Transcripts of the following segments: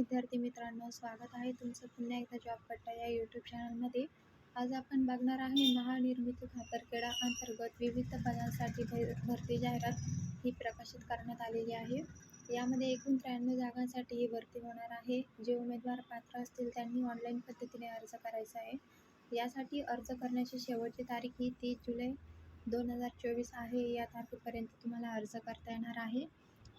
विद्यार्थी मित्रांनो स्वागत आहे तुमचं पुन्हा एकदा जॉब पट्टा या यूट्यूब चॅनलमध्ये आज आपण बघणार आहे महानिर्मिती खातरखेडा अंतर्गत विविध पदांसाठी भर भरती जाहिरात ही प्रकाशित करण्यात आलेली आहे. यामध्ये एकूण त्र्याण्णव जागांसाठी ही भरती होणार आहे. जे उमेदवार पात्र असतील त्यांनी ऑनलाईन पद्धतीने अर्ज करायचा आहे. यासाठी अर्ज करण्याची शेवटची तारीख ही तीस जुलै दोन हजार चोवीस आहे. या तारखेपर्यंत तुम्हाला अर्ज करता येणार आहे.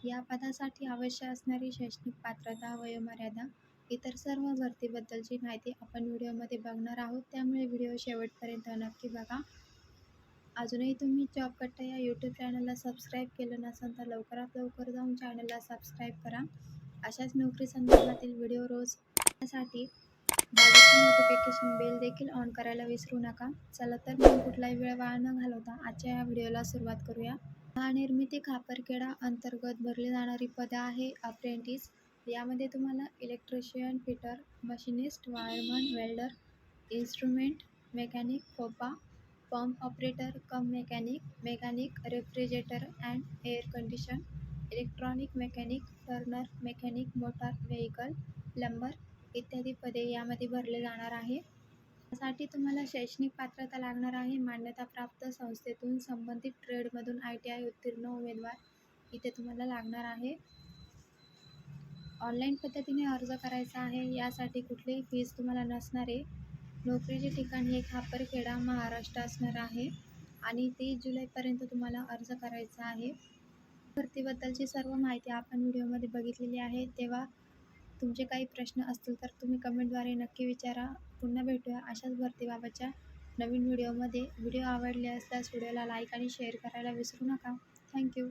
या पदासाठी आवश्यक असणारी शैक्षणिक पात्रता वयोमर्यादा इतर सर्व भरतीबद्दलची माहिती आपण व्हिडिओमध्ये बघणार आहोत. त्यामुळे व्हिडिओ शेवटपर्यंत नक्की बघा. अजूनही तुम्ही जॉब कट्टा या यूट्यूब चॅनलला सबस्क्राईब केलं नसेल तर लवकरात लवकर जाऊन चॅनलला सबस्क्राईब करा. अशाच नोकरी संदर्भातील व्हिडिओ रोजसाठी बाजूची नोटिफिकेशन बेल देखील ऑन करायला विसरू नका. चला तर मग कुठलाही वेळ वाया न घालवता आजच्या या व्हिडिओला सुरुवात करूया. महानिर्मिती खापरखेडा अंतर्गत भरली जाणारी पदं आहे अप्रेंटिस यामध्ये तुम्हाला electrician fitter machinist wireman welder instrument mechanic फोपा pump operator cum mechanic mechanic refrigerator and air condition electronic mechanic turner mechanic motor vehicle plumber इत्यादी पदे यामध्ये भरले जाणार आहे. त्यासाठी तुम्हाला शैक्षणिक पात्रता लागणार आहे. मान्यताप्राप्त संस्थेतून संबंधित ट्रेडमधून आय टी आय उत्तीर्ण उमेदवार इथे तुम्हाला लागणार आहे. ऑनलाईन पद्धतीने अर्ज करायचा आहे. यासाठी कुठलीही फीज तुम्हाला नसणार. आहे नोकरीचे ठिकाण हे खापरखेडा महाराष्ट्र असणार आहे आणि तीस जुलैपर्यंत तुम्हाला अर्ज करायचा आहे. भरतीबद्दलची सर्व माहिती आपण व्हिडिओमध्ये बघितलेली आहे. तेव्हा तुमचे काही प्रश्न असतील तर तुम्ही कमेंटद्वारे नक्की विचारा. पुन्हा भेटूया अशाच भरतीबाबतच्या नवीन व्हिडिओमध्ये. व्हिडिओ आवडले असल्यास व्हिडिओला लाईक आणि शेअर करायला विसरू नका. थँक्यू.